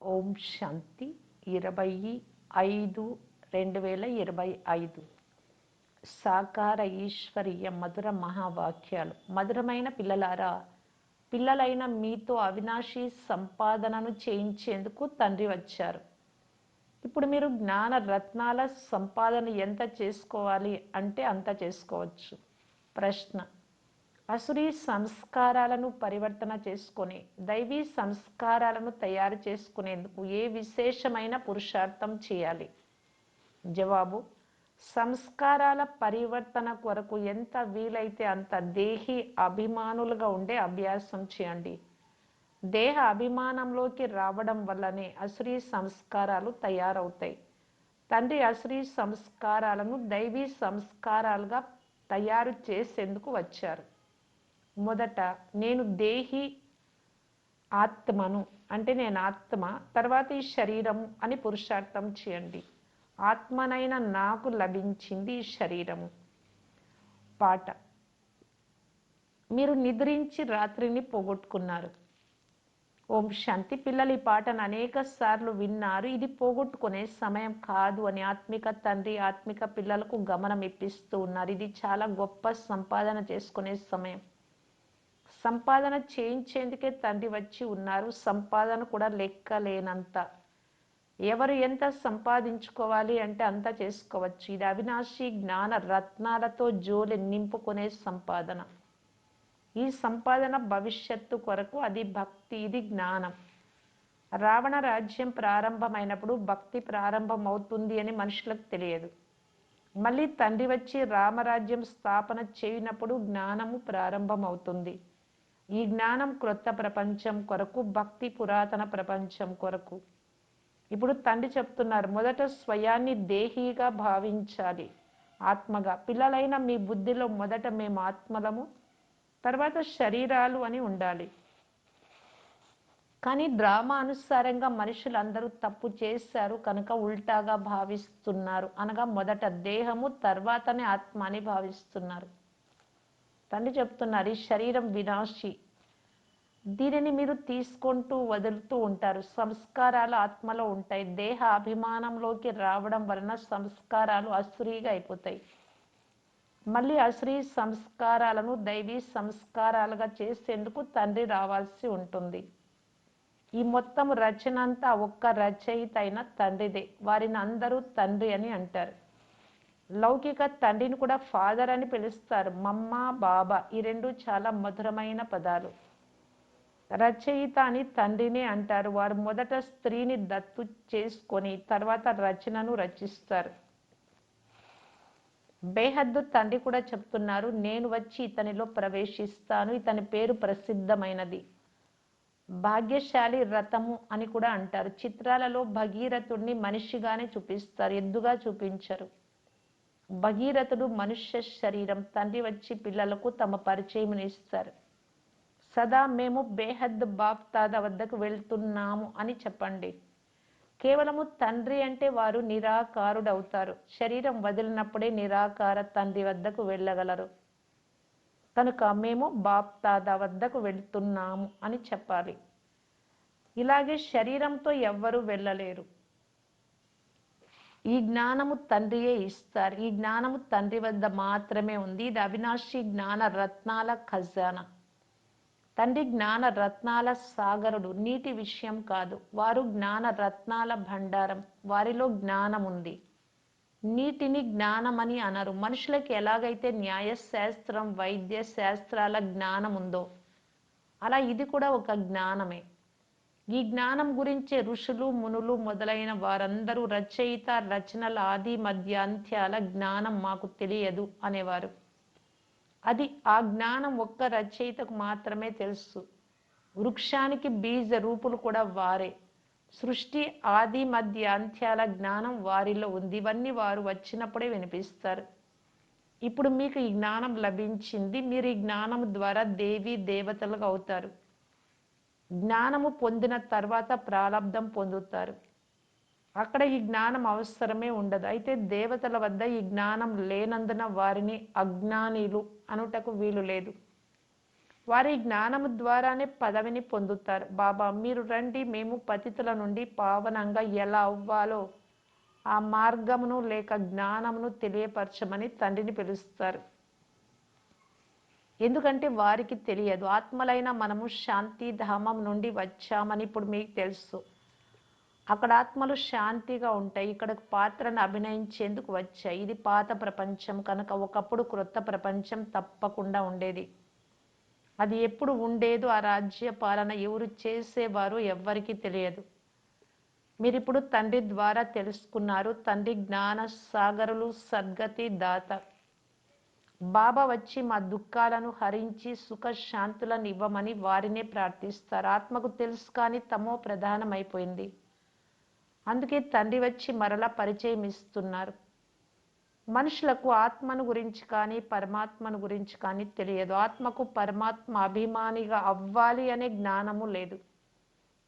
ఓం శాంతి ఇరవై ఐదు రెండు వేల ఇరవై ఐదు. సాకార ఈశ్వరీయ మధుర మహావాక్యాలు. మధురమైన పిల్లలారా పిల్లలైన మీతో అవినాశి సంపాదనను చేయించేందుకు తండ్రి వచ్చారు. ఇప్పుడు మీరు జ్ఞాన రత్నాల సంపాదన ఎంత చేసుకోవాలి అంటే అంత చేసుకోవచ్చు. ప్రశ్న అసురీ సంస్కారాలను పరివర్తన చేసుకొని దైవీ సంస్కారాలను తయారు చేసుకునేందుకు ఏ విశేషమైన పురుషార్థం చేయాలి? జవాబు సంస్కారాల పరివర్తన కొరకు ఎంత వీలైతే అంత దేహి అభిమానులుగా ఉండే అభ్యాసం చేయండి. దేహ అభిమానంలోకి రావడం వల్లనే అసురీ సంస్కారాలు తయారవుతాయి. తండ్రి అసురీ సంస్కారాలను దైవీ సంస్కారాలుగా తయారు చేసేందుకు వచ్చారు. మొదట నేను దేహి ఆత్మను అంటే నేను ఆత్మ తర్వాత ఈ శరీరము అని పురుషార్థం చేయండి. ఆత్మనైన నాకు లభించింది ఈ శరీరము. పాట. మీరు నిద్రించి రాత్రిని పోగొట్టుకున్నారు. ఓం శాంతి పిల్లలు ఈ పాటను అనేక సార్లు విన్నారు. ఇది పోగొట్టుకునే సమయం కాదు అని ఆత్మిక తండ్రి ఆత్మిక పిల్లలకు గమనం ఇప్పిస్తూ ఉన్నారు. ఇది చాలా గొప్ప సంపాదన చేసుకునే సమయం. సంపాదన చేయించేందుకే తండ్రి వచ్చి ఉన్నారు. సంపాదన కూడా లెక్కలేనంత. ఎవరు ఎంత సంపాదించుకోవాలి అంటే అంత చేసుకోవచ్చు. ఇది అవినాశి జ్ఞాన రత్నాలతో జోలి నింపుకునే సంపాదన. ఈ సంపాదన భవిష్యత్తు కొరకు అది భక్తి ఇది జ్ఞానం. రావణ రాజ్యం ప్రారంభమైనప్పుడు భక్తి ప్రారంభం అవుతుంది అని మనుషులకు తెలియదు. మళ్ళీ తండ్రి వచ్చి రామరాజ్యం స్థాపన చేయనప్పుడు జ్ఞానము ప్రారంభమవుతుంది. ఈ జ్ఞానం క్రొత్త ప్రపంచం కొరకు భక్తి పురాతన ప్రపంచం కొరకు. ఇప్పుడు తండ్రి చెప్తున్నారు మొదట స్వయాన్ని దేహీగా భావించాలి ఆత్మగా. పిల్లలైన మీ బుద్ధిలో మొదట మేము ఆత్మలము తర్వాత శరీరాలు అని ఉండాలి. కానీ డ్రామా అనుసారంగా మనుషులందరూ తప్పు చేశారు కనుక ఉల్టాగా భావిస్తున్నారు. అనగా మొదట దేహము తర్వాతనే ఆత్మ అని భావిస్తున్నారు. తండ్రి చెప్తున్నారు ఈ శరీరం వినాశి దీనిని మీరు తీసుకుంటూ వదులుతూ ఉంటారు. సంస్కారాలు ఆత్మలో ఉంటాయి. దేహ అభిమానంలోకి రావడం వలన సంస్కారాలు అసురీగా అయిపోతాయి. మళ్ళీ అసురీ సంస్కారాలను దైవీ సంస్కారాలుగా చేసేందుకు తండ్రి రావాల్సి ఉంటుంది. ఈ మొత్తం రచన అంతా ఒక్క రచయిత అయిన తండ్రిదే. వారిని అందరూ తండ్రి అని అంటారు. లౌకిక తండ్రిని కూడా ఫాదర్ అని పిలుస్తారు. మమ్మ బాబా ఈ రెండు చాలా మధురమైన పదాలు. రచయిత అని తండ్రిని అంటారు. వారు మొదట స్త్రీని దత్తు చేసుకొని తర్వాత రచనను రచిస్తారు. బేహద్దు తండ్రి కూడా చెప్తున్నారు నేను వచ్చి ఇతనిలో ప్రవేశిస్తాను ఇతని పేరు ప్రసిద్ధమైనది. భాగ్యశాలి రథము అని కూడా అంటారు. చిత్రాలలో భగీరథుడిని మనిషిగానే చూపిస్తారు ఎద్దుగా చూపించరు. భగీరథుడు మనుష్య శరీరం తండ్రి వచ్చి పిల్లలకు తమ పరిచయం ఇస్తారు. సదా మేము బేహద్ బాప్ తాత వద్దకు వెళ్తున్నాము అని చెప్పండి. కేవలము తండ్రి అంటే వారు నిరాకారుడవుతారు. శరీరం వదిలినప్పుడే నిరాకార తండ్రి వద్దకు వెళ్ళగలరు. కనుక మేము బాప్ తాత వద్దకు వెళ్తున్నాము అని చెప్పాలి. ఇలాగే శరీరంతో ఎవ్వరూ వెళ్ళలేరు. ఈ జ్ఞానము తండ్రియే ఇస్తారు. ఈ జ్ఞానము తండ్రి వద్ద మాత్రమే ఉంది. ఇది అవినాశి జ్ఞాన రత్నాల ఖజానా. తండ్రి జ్ఞాన రత్నాల సాగరుడు. నీటి విషయం కాదు. వారు జ్ఞాన రత్నాల భండారం. వారిలో జ్ఞానం ఉంది నీటిని జ్ఞానమని అనరు. మనుషులకి ఎలాగైతే న్యాయశాస్త్రం వైద్య శాస్త్రాల జ్ఞానం ఉందో అలా ఇది కూడా ఒక జ్ఞానమే. ఈ జ్ఞానం గురించే ఋషులు మునులు మొదలైన వారందరూ రచయిత రచనల ఆది మధ్య అంత్యాల జ్ఞానం మాకు తెలియదు అనేవారు. అది ఆ జ్ఞానం ఒక్క రచయితకు మాత్రమే తెలుసు. వృక్షానికి బీజ రూపులు కూడా వారే. సృష్టి ఆది మధ్య అంత్యాల జ్ఞానం వారిలో ఉంది. ఇవన్నీ వారు వచ్చినప్పుడే వినిపిస్తారు. ఇప్పుడు మీకు ఈ జ్ఞానం లభించింది. మీరు ఈ జ్ఞానం ద్వారా దేవి దేవతలుగా అవుతారు. జ్ఞానము పొందిన తర్వాత ప్రారంధం పొందుతారు. అక్కడ ఈ జ్ఞానం అవసరమే ఉండదు. అయితే దేవతల వద్ద ఈ జ్ఞానం లేనందున వారిని అజ్ఞానిలు అనుటకు వీలు లేదు. వారి జ్ఞానము ద్వారానే పదవిని పొందుతారు. బాబా మీరు రండి మేము పతితుల నుండి పావనంగా ఎలా అవ్వాలో ఆ మార్గమును లేక జ్ఞానమును తెలియపరచమని తండ్రిని పిలుస్తారు. ఎందుకంటే వారికి తెలియదు. ఆత్మలైన మనము శాంతి ధామం నుండి వచ్చామని ఇప్పుడు మీకు తెలుసు. అక్కడ ఆత్మలు శాంతిగా ఉంటాయి. ఇక్కడ పాత్రను అభినయించేందుకు వచ్చాయి. ఇది పాత ప్రపంచం కనుక ఒకప్పుడు క్రొత్త ప్రపంచం తప్పకుండా ఉండేది. అది ఎప్పుడు ఉండేదో ఆ రాజ్య పాలన ఎవరు చేసేవారు ఎవ్వరికీ తెలియదు. మీరు ఇప్పుడు తండ్రి ద్వారా తెలుసుకున్నారు. తండ్రి జ్ఞాన సాగరులు సద్గతి దాత. బాబా వచ్చి మా దుఃఖాలను హరించి సుఖ శాంతులను ఇవ్వమని వారినే ప్రార్థిస్తారు. ఆత్మకు తెలుసు కానీ తమో ప్రధానమైపోయింది. అందుకే తండ్రి వచ్చి మరలా పరిచయం ఇస్తున్నారు. మనుషులకు ఆత్మను గురించి కానీ పరమాత్మను గురించి కానీ తెలియదు. ఆత్మకు పరమాత్మ అభిమానిగా అవ్వాలి అనే జ్ఞానము లేదు.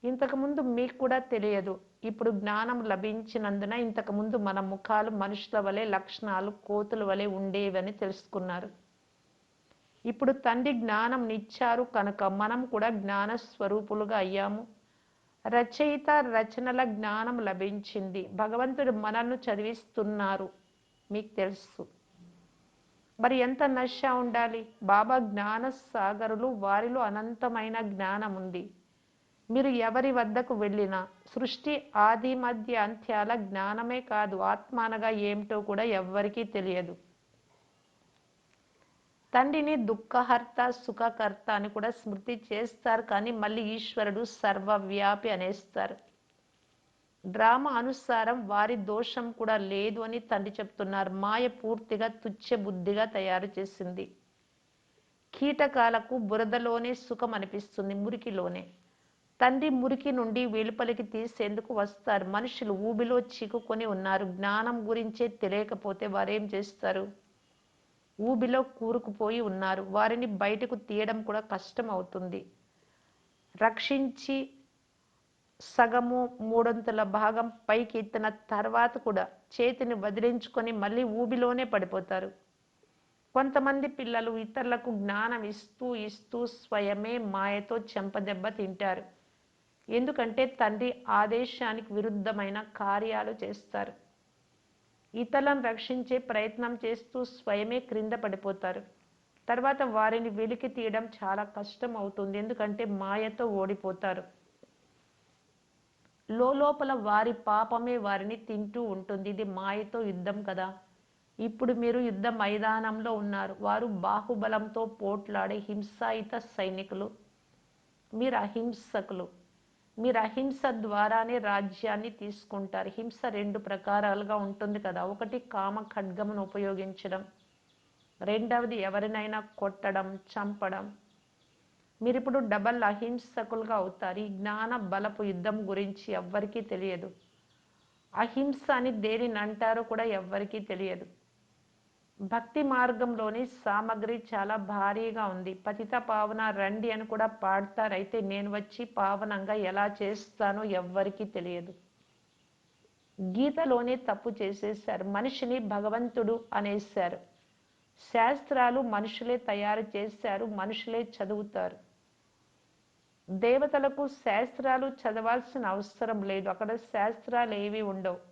ఇంతకుముందు మీకు కూడా తెలియదు. ఇప్పుడు జ్ఞానం లభించినందున ఇంతకుముందు మన ముఖాలు మనుషుల వలె లక్షణాలు కోతుల వలె ఉండేవని తెలుసుకున్నారు. ఇప్పుడు తండ్రి జ్ఞానం నిచ్చారు కనుక మనం కూడా జ్ఞాన స్వరూపులుగా అయ్యాము. రచయిత రచనల జ్ఞానం లభించింది. భగవంతుడు మనల్ని చదివిస్తున్నారు. మీకు తెలుసు. మరి ఎంత నశ ఉండాలి? బాబా జ్ఞాన సాగరులు వారిలో అనంతమైన జ్ఞానం ఉంది. మీరు ఎవరి వద్దకు వెళ్ళినా సృష్టి ఆది మధ్య అంత్యాల జ్ఞానమే కాదు. ఆత్మానగా ఏమిటో కూడా ఎవ్వరికీ తెలియదు. తండ్రిని దుఃఖహర్త సుఖకర్త అని కూడా స్మృతి చేస్తారు. కానీ మళ్ళీ ఈశ్వరుడు సర్వవ్యాపి అనేస్తారు. డ్రామా అనుసారం వారి దోషం కూడా లేదు అని తండ్రి చెప్తున్నారు. మాయ పూర్తిగా తుచ్చ బుద్ధిగా తయారు చేసింది. కీటకాలకు బురదలోనే సుఖం అనిపిస్తుంది మురికిలోనే. తండ్రి మురికి నుండి వెలుపలికి తీసేందుకు వస్తారు. మనుషులు ఊబిలో చిక్కుకొని ఉన్నారు. జ్ఞానం గురించే తెలియకపోతే వారేం చేస్తారు? ఊబిలో కూరుకుపోయి ఉన్నారు. వారిని బయటకు తీయడం కూడా కష్టం అవుతుంది రక్షించి సగము మూడొంతుల భాగం పైకి ఎత్తిన తర్వాత కూడా చేతిని వదిలించుకొని మళ్ళీ ఊబిలోనే పడిపోతారు. కొంతమంది పిల్లలు ఇతరులకు జ్ఞానం ఇస్తూ ఇస్తూ స్వయమే మాయతో చెంపదెబ్బ తింటారు. ఎందుకంటే తండ్రి ఆదేశానికి విరుద్ధమైన కార్యాలు చేస్తారు. ఇతరులను రక్షించే ప్రయత్నం చేస్తూ స్వయమే క్రింద పడిపోతారు. తర్వాత వారిని వెలికి తీయడం చాలా కష్టం అవుతుంది. ఎందుకంటే మాయతో ఓడిపోతారు. లోపల వారి పాపమే వారిని తింటూ ఉంటుంది. ఇది మాయతో యుద్ధం కదా. ఇప్పుడు మీరు యుద్ధ మైదానంలో ఉన్నారు. వారు బాహుబలంతో పోట్లాడే హింసాయుత సైనికులు. మీరు అహింసకులు. మీరు అహింస ద్వారానే రాజ్యాన్ని తీసుకుంటారు. హింస రెండు ప్రకారాలుగా ఉంటుంది కదా. ఒకటి కామ ఖడ్గమును ఉపయోగించడం. రెండవది ఎవరినైనా కొట్టడం చంపడం. మీరు ఇప్పుడు డబల్ అహింసకులుగా అవుతారు. ఈ జ్ఞాన బలపు యుద్ధం గురించి ఎవ్వరికీ తెలియదు. అహింస అని దేనిని అంటారో కూడా ఎవ్వరికీ తెలియదు. భక్తి మార్గంలోని సామగ్రి చాలా భారీగా ఉంది. పతిత పావన రండి అని కూడా పాడతారైతే అయితే నేను వచ్చి పావనంగా ఎలా చేస్తానో ఎవ్వరికీ తెలియదు. గీతలోనే తప్పు చేసేశారు. మనిషిని భగవంతుడు అనేశారు. శాస్త్రాలు మనుషులే తయారు చేశారు. మనుషులే చదువుతారు. దేవతలకు శాస్త్రాలు చదవాల్సిన అవసరం లేదు. అక్కడ శాస్త్రాలు ఏవి ఉండవు.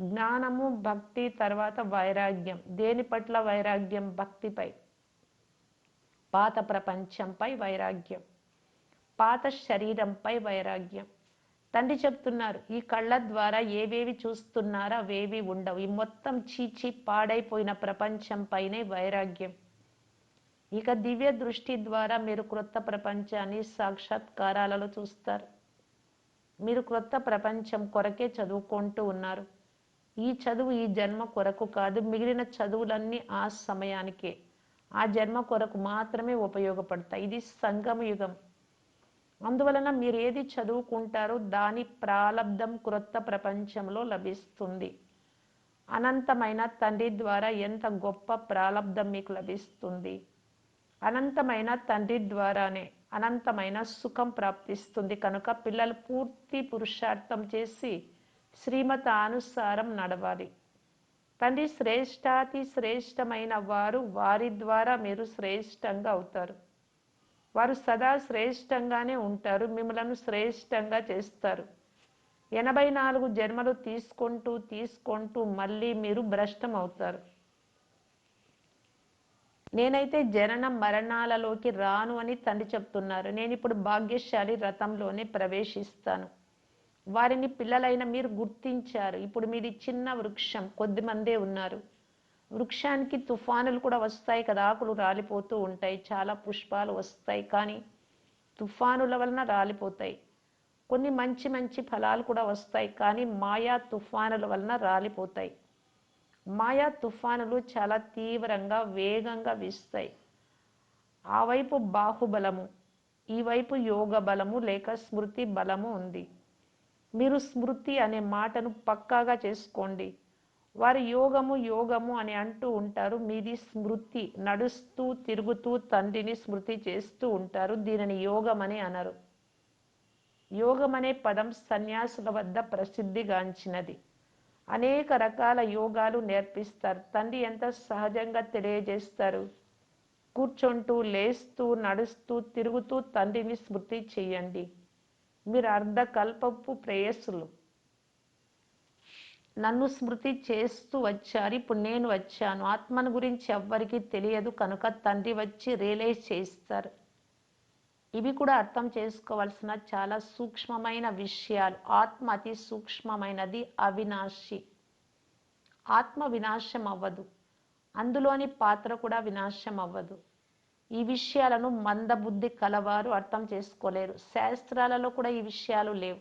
జ్ఞానము భక్తి తర్వాత వైరాగ్యం. దేని పట్ల వైరాగ్యం? భక్తిపై. పాత ప్రపంచంపై వైరాగ్యం. పాత శరీరంపై వైరాగ్యం. తండ్రి చెప్తున్నారు ఈ కళ్ళ ద్వారా ఏవేవి చూస్తున్నారో అవేవి ఉండవు. ఈ మొత్తం చీచి పాడైపోయిన ప్రపంచంపైనే వైరాగ్యం. ఇక దివ్య దృష్టి ద్వారా మీరు క్రొత్త ప్రపంచాన్ని సాక్షాత్కారాలలో చూస్తారు. మీరు క్రొత్త ప్రపంచం కొరకే చదువుకుంటూ ఉన్నారు. ఈ చదువు ఈ జన్మ కొరకు కాదు మిగిలిన చదువులన్నీ ఆ సమయానికే. ఆ జన్మ కొరకు మాత్రమే ఉపయోగపడతాయి. ఇది సంగమ యుగం. అందువలన మీరు ఏది చదువుకుంటారో దాని ప్రాలబ్ధం క్రొత్త ప్రపంచంలో లభిస్తుంది. అనంతమైన తండ్రి ద్వారా ఎంత గొప్ప ప్రాలబ్ధం మీకు లభిస్తుంది? అనంతమైన తండ్రి ద్వారానే అనంతమైన సుఖం ప్రాప్తిస్తుంది. కనుక పిల్లలు పూర్తి పురుషార్థం చేసి శ్రీమతానుసారం నడవాలి. తండ్రి శ్రేష్టాతి శ్రేష్టమైన వారు వారి ద్వారా మీరు శ్రేష్టంగా అవుతారు. వారు సదా శ్రేష్టంగానే ఉంటారు మిమ్మలను శ్రేష్టంగా చేస్తారు. ఎనభై నాలుగు జన్మలు తీసుకుంటూ తీసుకుంటూ మళ్ళీ మీరు భ్రష్టం అవుతారు. నేనైతే జనన మరణాలలోకి రాను అని తండ్రి చెప్తున్నారు. నేను ఇప్పుడు భాగ్యశాలి రథంలోనే ప్రవేశిస్తాను. వారిని పిల్లలైన మీరు గుర్తించారు. ఇప్పుడు మీది చిన్న వృక్షం కొద్ది మందే ఉన్నారు. వృక్షానికి తుఫానులు కూడా వస్తాయి కదా ఆకులు రాలిపోతూ ఉంటాయి. చాలా పుష్పాలు వస్తాయి కానీ తుఫానుల వలన రాలిపోతాయి. కొన్ని మంచి మంచి ఫలాలు కూడా వస్తాయి కానీ మాయా తుఫానుల వలన రాలిపోతాయి. మాయా తుఫానులు చాలా తీవ్రంగా వేగంగా వీస్తాయి. ఆ వైపు బాహుబలము ఈ వైపు యోగ బలము లేక స్మృతి బలము ఉంది. మీరు స్మృతి అనే మాటను పక్కాగా చేసుకోండి. వారు యోగము యోగము అని అంటూ ఉంటారు. మీది స్మృతి. నడుస్తూ తిరుగుతూ తండ్రిని స్మృతి చేస్తూ ఉంటారు. దీనిని యోగం అని అనరు. యోగం అనే పదం సన్యాసుల వద్ద ప్రసిద్ధిగాంచినది. అనేక రకాల యోగాలు నేర్పిస్తారు. తండ్రి ఎంత సహజంగా తెలియజేస్తారు? కూర్చుంటూ లేస్తూ నడుస్తూ తిరుగుతూ తండ్రిని స్మృతి చేయండి. మీరు అర్ధకల్పపు ప్రేయస్సులు. నన్ను స్మృతి చేస్తూ వచ్చారు ఇప్పుడు నేను వచ్చాను. ఆత్మను గురించి ఎవ్వరికీ తెలియదు కనుక తండ్రి వచ్చి రియలైజ్ చేస్తారు. ఇవి కూడా అర్థం చేసుకోవాల్సిన చాలా సూక్ష్మమైన విషయాలు. ఆత్మ అతి సూక్ష్మమైనది అవినాశి. ఆత్మ వినాశం అవ్వదు. అందులోని పాత్ర కూడా వినాశం అవ్వదు. ఈ విషయాలను మందబుద్ధి కలవారు అర్థం చేసుకోలేరు. శాస్త్రాలలో కూడా ఈ విషయాలు లేవు.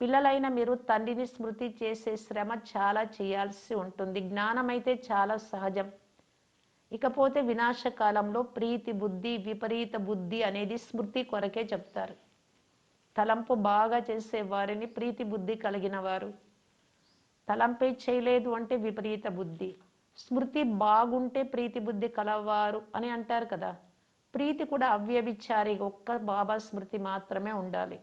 పిల్లలైన మీరు తండ్రిని స్మృతి చేసే శ్రమ చాలా చేయాల్సి ఉంటుంది. జ్ఞానం అయితే చాలా సహజం. ఇకపోతే వినాశకాలంలో ప్రీతి బుద్ధి విపరీత బుద్ధి అనేది స్మృతి కొరకే చెప్తారు. తలంపు బాగా చేసే వారిని ప్రీతి బుద్ధి కలిగిన వారు. తలంపే చేయలేదు అంటే విపరీత బుద్ధి. స్మృతి బాగుంటే ప్రీతి బుద్ధి కలవారు అని అంటారు కదా. ప్రీతి కూడా అవ్యభిచారి ఒక్క బాబా స్మృతి మాత్రమే ఉండాలి.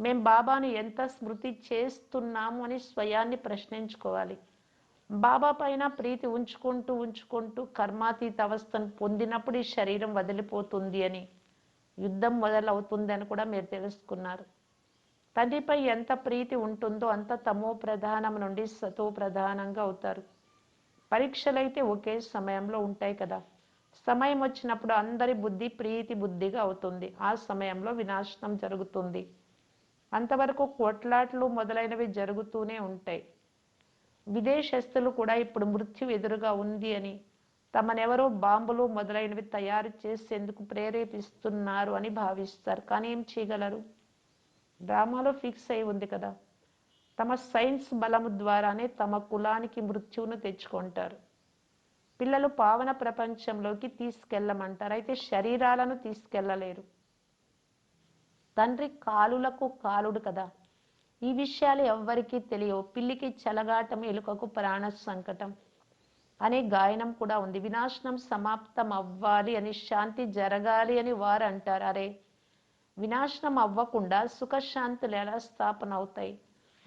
మేం బాబాను ఎంత స్మృతి చేస్తున్నాము అని స్వయాన్ని ప్రశ్నించుకోవాలి. బాబా పైన ప్రీతి ఉంచుకుంటూ ఉంచుకుంటూ కర్మాతీత అవస్థను పొందినప్పుడు ఈ శరీరం వదిలిపోతుంది అని యుద్ధం మొదలవుతుంది అని కూడా మీరు తెలుసుకున్నారు. తండ్రిపై ఎంత ప్రీతి ఉంటుందో అంత తమో ప్రధానం నుండి సతో ప్రధానంగా అవుతారు. పరీక్షలైతే ఒకే సమయంలో ఉంటాయి కదా. సమయం వచ్చినప్పుడు అందరి బుద్ధి ప్రీతి బుద్ధిగా అవుతుంది. ఆ సమయంలో వినాశనం జరుగుతుంది. అంతవరకు కొట్లాట్లు మొదలైనవి జరుగుతూనే ఉంటాయి. విదేశస్తులు కూడా ఇప్పుడు మృత్యు ఎదురుగా ఉంది అని తమనెవరో బాంబులు మొదలైనవి తయారు చేసేందుకు ప్రేరేపిస్తున్నారు అని భావిస్తారు. కానీ ఏం చేయగలరు? డ్రామాలో ఫిక్స్ అయి ఉంది కదా. తమ సైన్స్ బలము ద్వారానే తమ కులానికి మృత్యువును తెచ్చుకుంటారు. పిల్లలు పావన ప్రపంచంలోకి తీసుకెళ్ళమంటారు. అయితే శరీరాలను తీసుకెళ్ళలేరు. తండ్రి కాలులకు కాలుడు కదా. ఈ విషయాలు ఎవ్వరికీ తెలియవు. పిల్లికి చెలగాటం ఎలుకకు ప్రాణ సంకటం అనే గాయనం కూడా ఉంది. వినాశనం సమాప్తం అవ్వాలి అని శాంతి జరగాలి అని వారు అంటారు అరే వినాశనం అవ్వకుండా సుఖశాంతులు ఎలా స్థాపన అవుతాయి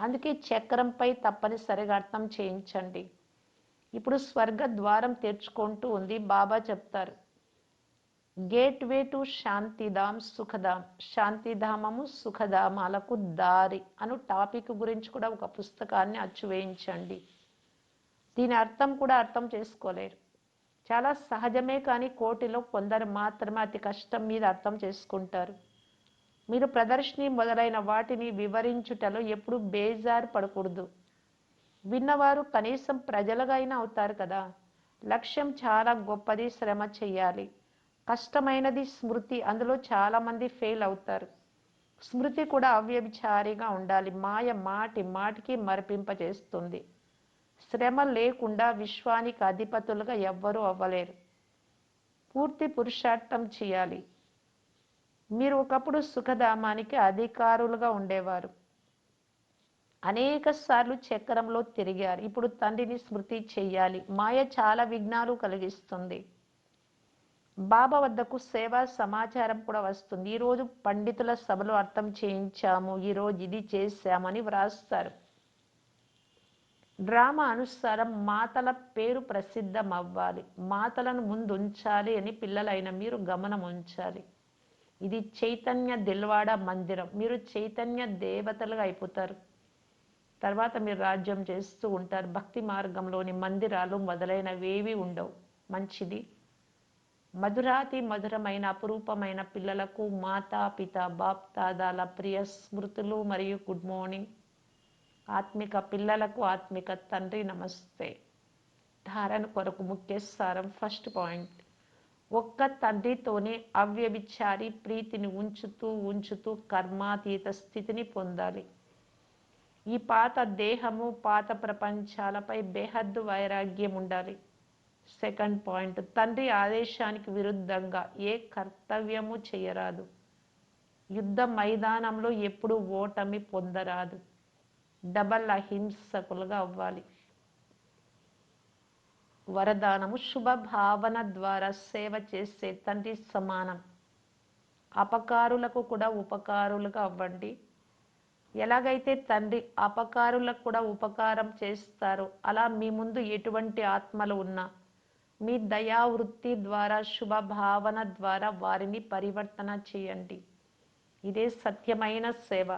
అందుకే చక్రంపై తప్పనిసరిగా అర్థం చేయించండి. ఇప్పుడు స్వర్గ ద్వారం తెరుచుకుంటూ ఉంది బాబా చెప్తారు. Gate way to శాంతిధామ్ సుఖధామ్. శాంతిధామము సుఖధామాలకు దారి అను టాపిక్ గురించి కూడా ఒక పుస్తకాన్ని అచ్చువేయించండి దీని అర్థం కూడా అర్థం చేసుకోలేరు. చాలా సహజమే కానీ కోటిలో కొందరు మాత్రమే అతి కష్టం మీద అర్థం చేసుకుంటారు. మీరు ప్రదర్శని మొదలైన వాటిని వివరించుటలో ఎప్పుడు బేజారు పడకూడదు. విన్నవారు కనీసం ప్రజలుగా అయినా అవుతారు కదా. లక్ష్యం చాలా గొప్పది శ్రమ చేయాలి. కష్టమైనది స్మృతి అందులో చాలామంది ఫెయిల్ అవుతారు. స్మృతి కూడా అవ్యభిచారిగా ఉండాలి. మాయ మాటి మాటికి మరిపింపజేస్తుంది. శ్రమ లేకుండా విశ్వానికి అధిపతులుగా ఎవ్వరూ అవ్వలేరు. పూర్తి పురుషార్థం చేయాలి. మీరు ఒకప్పుడు సుఖధామానికి అధికారులుగా ఉండేవారు. అనేక సార్లు చక్రంలో తిరిగారు. ఇప్పుడు తండ్రిని స్మృతి చెయ్యాలి. మాయ చాలా విఘ్నాలు కలిగిస్తుంది. బాబా వద్దకు సేవా సమాచారం కూడా వస్తుంది. ఈరోజు పండితుల సభలో అర్థం చేయించాము. ఈరోజు ఇది చేశామని వ్రాస్తారు. డ్రామా అనుసారం మాతల పేరు ప్రసిద్ధం అవ్వాలి మాతలను ముందు ఉంచాలి అని పిల్లలైన మీరు గమనం ఉంచాలి ఇది చైతన్య దిల్వాడ మందిరం. మీరు చైతన్య దేవతలుగా అయిపోతారు. తర్వాత మీరు రాజ్యం చేస్తూ ఉంటారు. భక్తి మార్గంలోని మందిరాలు మొదలైనవేవి ఉండవు. మంచిది. మధురాతి మధురమైన అపురూపమైన పిల్లలకు మాతా పిత బాప్ దాదాల ప్రియ స్మృతులు మరియు గుడ్ మార్నింగ్. ఆత్మిక పిల్లలకు ఆత్మిక తండ్రి నమస్తే. ధారణ కొరకు ముఖ్య సారం ఫస్ట్ పాయింట్. ఒక్క తండ్రితోనే అవ్యభిచారి ప్రీతిని ఉంచుతూ ఉంచుతూ కర్మాతీత స్థితిని పొందాలి. ఈ పాత దేహము పాత ప్రపంచాలపై బేహద్దు వైరాగ్యం ఉండాలి. సెకండ్ పాయింట్ తండ్రి ఆదేశానికి విరుద్ధంగా ఏ కర్తవ్యము చేయరాదు. యుద్ధ మైదానంలో ఎప్పుడు ఓటమి పొందరాదు. డబల్ అహింసకులుగా అవ్వాలి. వరదానము శుభ భావన ద్వారా సేవ చేసే తండ్రి సమానం. అపకారులకు కూడా ఉపకారులుగా అవ్వండి. ఎలాగైతే తండ్రి అపకారులకు కూడా ఉపకారం చేస్తారో అలా మీ ముందు ఎటువంటి ఆత్మలు ఉన్నా మీ దయావృత్తి ద్వారా శుభ భావన ద్వారా వారిని పరివర్తన చేయండి. ఇదే సత్యమైన సేవ.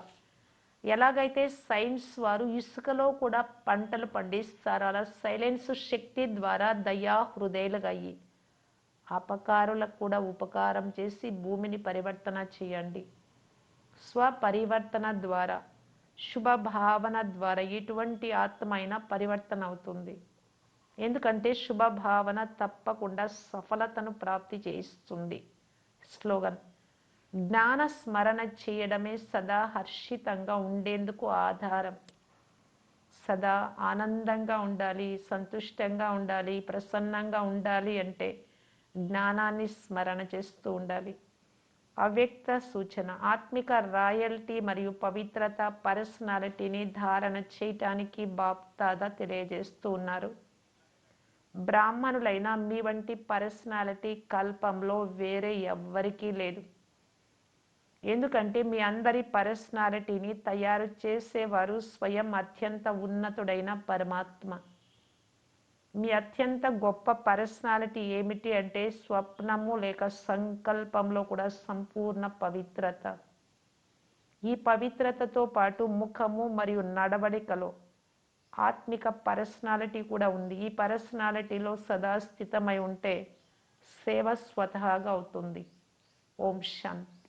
ఎలాగైతే సైన్స్ వారు ఇసుకలో కూడా పంటలు పండిస్తారు అలా సైలెన్స్ శక్తి ద్వారా దయా హృదయలుగాయి. అపకారులకు కూడా ఉపకారం చేసి భూమిని పరివర్తన చేయండి. స్వపరివర్తన ద్వారా శుభ భావన ద్వారా ఎటువంటి ఆత్మ అయినా పరివర్తన అవుతుంది. ఎందుకంటే శుభ భావన తప్పకుండా సఫలతను ప్రాప్తి చేయిస్తుంది. స్లోగన్. జ్ఞాన స్మరణ చేయడమే సదా హర్షితంగా ఉండేందుకు ఆధారం. సదా ఆనందంగా ఉండాలి సంతుష్టంగా ఉండాలి ప్రసన్నంగా ఉండాలి అంటే జ్ఞానాన్ని స్మరణ చేస్తూ ఉండాలి. అవ్యక్త సూచన ఆత్మిక రాయల్టీ మరియు పవిత్రత పర్సనాలిటీని ధారణ చేయటానికి బాప్తాద తెలియజేస్తూ ఉన్నారు. బ్రాహ్మణులైన మీ వంటి పర్సనాలిటీ కల్పంలో వేరే ఎవ్వరికీ లేదు. ఎందుకంటే మీ అందరి పర్సనాలిటీని తయారు చేసేవారు స్వయం అత్యంత ఉన్నతుడైన పరమాత్మ. మీ అత్యంత గొప్ప పర్సనాలిటీ ఏమిటి అంటే స్వప్నము లేక సంకల్పంలో కూడా సంపూర్ణ పవిత్రత. ఈ పవిత్రతతో పాటు ముఖము మరియు నడవడికలో ఆత్మిక పర్సనాలిటీ కూడా ఉంది. ఈ పర్సనాలిటీలో సదా స్థితమై ఉంటే సేవ స్వతహాగా అవుతుంది. ఓం శాంతి.